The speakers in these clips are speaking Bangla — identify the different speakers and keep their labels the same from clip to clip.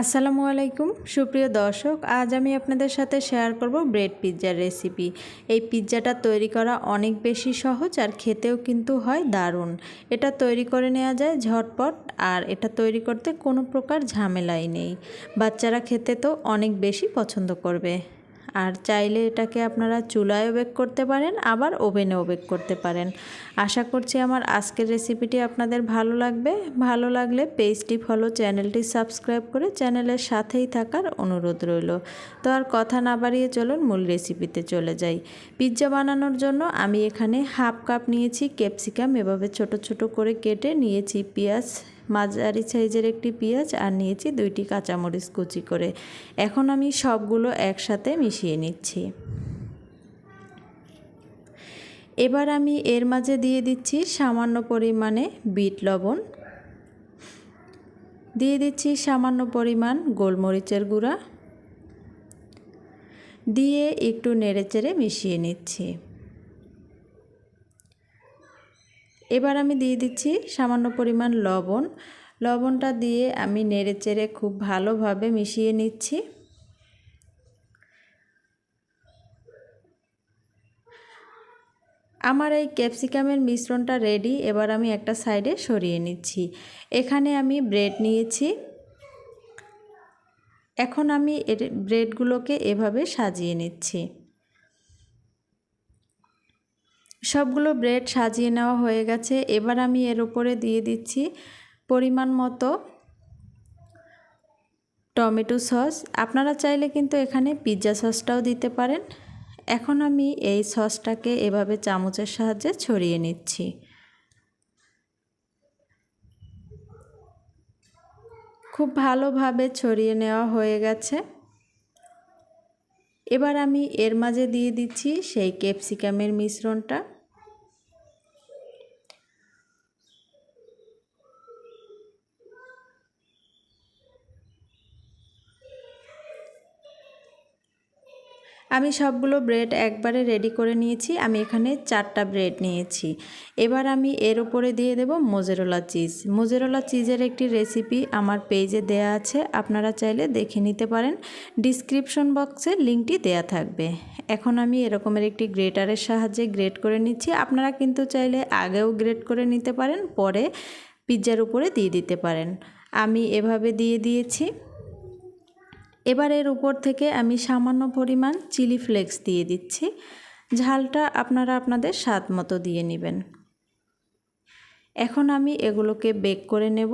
Speaker 1: আসসালামু আলাইকুম, সুপ্রিয় দর্শক, আজ আমি আপনাদের সাথে শেয়ার করব ব্রেড পিৎজার রেসিপি এই পিৎজাটা তৈরি করা অনেক বেশি সহজ আর খেতেও কিন্তু হয় দারুণ। এটা তৈরি করে নেওয়া যায় ঝটপট, আর এটা তৈরি করতে কোনো প্রকার ঝামেলাই নেই। বাচ্চারা খেতে তো অনেক বেশি পছন্দ করবে। আর চাইলে এটাকে আপনারা চুলায়ও বেক করতে পারেন, আবার ওভেনেও বেক করতে পারেন। আশা করছি আমার আজকের রেসিপিটি আপনাদের ভালো লাগবে। ভালো লাগলে পেজটি ফলো চ্যানেলটি সাবস্ক্রাইব করে চ্যানেলের সাথেই থাকার অনুরোধ রইল। তো আর কথা না বাড়িয়ে চলুন, মূল রেসিপিতে চলে যাই। পিৎজা বানানোর জন্য আমি এখানে হাফ কাপ নিয়েছি ক্যাপসিকাম এভাবে ছোট ছোট করে কেটে নিয়েছি পেঁয়াজ মাঝারি সাইজের একটি পেঁয়াজ আর নিয়েছি দুইটি কাঁচামরিচ কুচি করে। এখন আমি সবগুলো একসাথে মিশিয়ে নিচ্ছি। এবার আমি এর মাঝে দিয়ে দিচ্ছি সামান্য পরিমাণে বিট লবণ। দিয়ে দিচ্ছি সামান্য পরিমাণ গোলমরিচের গুঁড়া। দিয়ে একটু নেড়েচেড়ে মিশিয়ে নিচ্ছি। এবার আমি দিয়ে দিচ্ছি সামান্য পরিমাণ লবণ। লবণটা দিয়ে আমি নেড়ে চেড়ে খুব ভালোভাবে মিশিয়ে নিচ্ছি। আমার এই ক্যাপসিকামের মিশ্রণটা রেডি, এবার আমি একটা সাইডে সরিয়ে নিচ্ছি। এখানে আমি ব্রেড নিয়েছি। এখন আমি এর ব্রেডগুলোকে এভাবে সাজিয়ে নিচ্ছি। সবগুলো ব্রেড সাজিয়ে নেওয়া হয়ে গেছে। এবার আমি এর উপরে দিয়ে দিচ্ছি পরিমাণ মতো টমেটো সস। আপনারা চাইলে কিন্তু এখানে পিৎজা সসটাও দিতে পারেন। এখন আমি এই সসটাকে এভাবে চামচের সাহায্যে ছড়িয়ে নিচ্ছি। খুব ভালোভাবে ছড়িয়ে নেওয়া হয়ে গেছে। এবার আমি এর মাঝে দিয়ে দিচ্ছি সেই ক্যাপসিকামের মিশ্রণটা। আমি সবগুলো ব্রেড একবারে রেডি করে নিয়েছি। আমি এখানে চারটা ব্রেড নিয়েছি। এবার আমি এর উপরে দিয়ে দেব মোজেরোলা চিজ। মোজেরোলা চিজের একটি রেসিপি আমার পেজে দেয়া আছে। আপনারা চাইলে দেখে নিতে পারেন। ডিসক্রিপশন বক্সে লিঙ্কটি দেয়া থাকবে। এখন আমি এরকমের একটি গ্রেটারের সাহায্যে গ্রেট করে নিচ্ছি। আপনারা কিন্তু চাইলে আগেও গ্রেট করে নিতে পারেন, পরে পিৎজার উপরে দিয়ে দিতে পারেন। আমি এভাবে দিয়ে দিয়েছি। এবার এর উপর থেকে আমি সামান্য পরিমাণ চিলি ফ্লেক্স দিয়ে দিচ্ছি। ঝালটা আপনারা আপনাদের স্বাদ মতো দিয়ে নেবেন। এখন আমি এগুলোকে বেক করে নেব।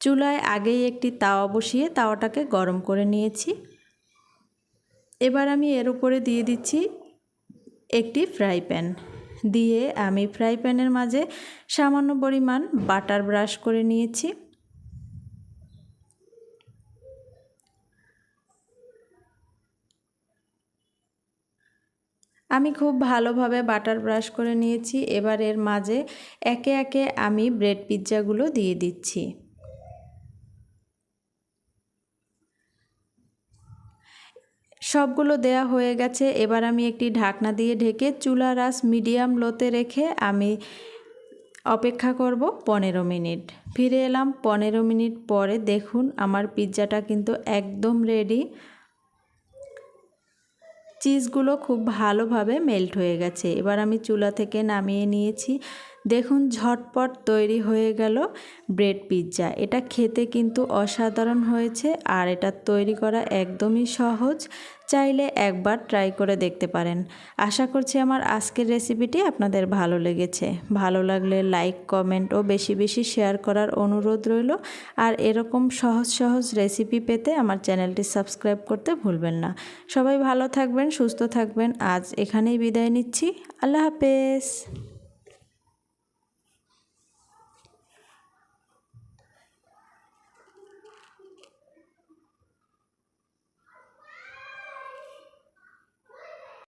Speaker 1: চুলায় আগেই একটি তাওয়া বসিয়ে তাওয়াটাকে গরম করে নিয়েছি। এবার আমি এর উপরে দিয়ে দিচ্ছি একটি ফ্রাই প্যান। দিয়ে আমি ফ্রাই প্যানের মাঝে সামান্য পরিমাণ বাটার ব্রাশ করে নিয়েছি। আমি খুব ভালোভাবে বাটার ব্রাশ করে নিয়েছি। এবার এর মাঝে একে একে আমি ব্রেড পিৎজাগুলো দিয়ে দিচ্ছি। সবগুলো দেয়া হয়ে গেছে। এবার আমি একটি ঢাকনা দিয়ে ঢেকে চুলা রাস মিডিয়াম লোতে রেখে আমি অপেক্ষা করব পনেরো মিনিট। ফিরে এলাম পনেরো মিনিট পরে। দেখুন, আমার পিৎজাটা কিন্তু একদম রেডি। চিজগুলো খুব ভালোভাবে মেল্ট হয়ে গেছে। এবার আমি চুলা থেকে নামিয়ে নিয়েছি। দেখুন, ঝটপট তৈরি হয়ে গেল ব্রেড পিৎজা। এটা খেতে কিন্তু অসাধারণ হয়েছে আর এটা তৈরি করা একদমই সহজ। চাইলে একবার ট্রাই করে দেখতে পারেন। আশা করছি আমার আজকের রেসিপিটি আপনাদের ভালো লেগেছে। ভালো লাগলে লাইক, কমেন্ট ও বেশি বেশি শেয়ার করার অনুরোধ রইল। আর এরকম সহজ সহজ রেসিপি পেতে আমার চ্যানেলটি সাবস্ক্রাইব করতে ভুলবেন না। সবাই ভালো থাকবেন, সুস্থ থাকবেন। আজ এখানেই বিদায় নিচ্ছি। আল্লাহ হাফেজ।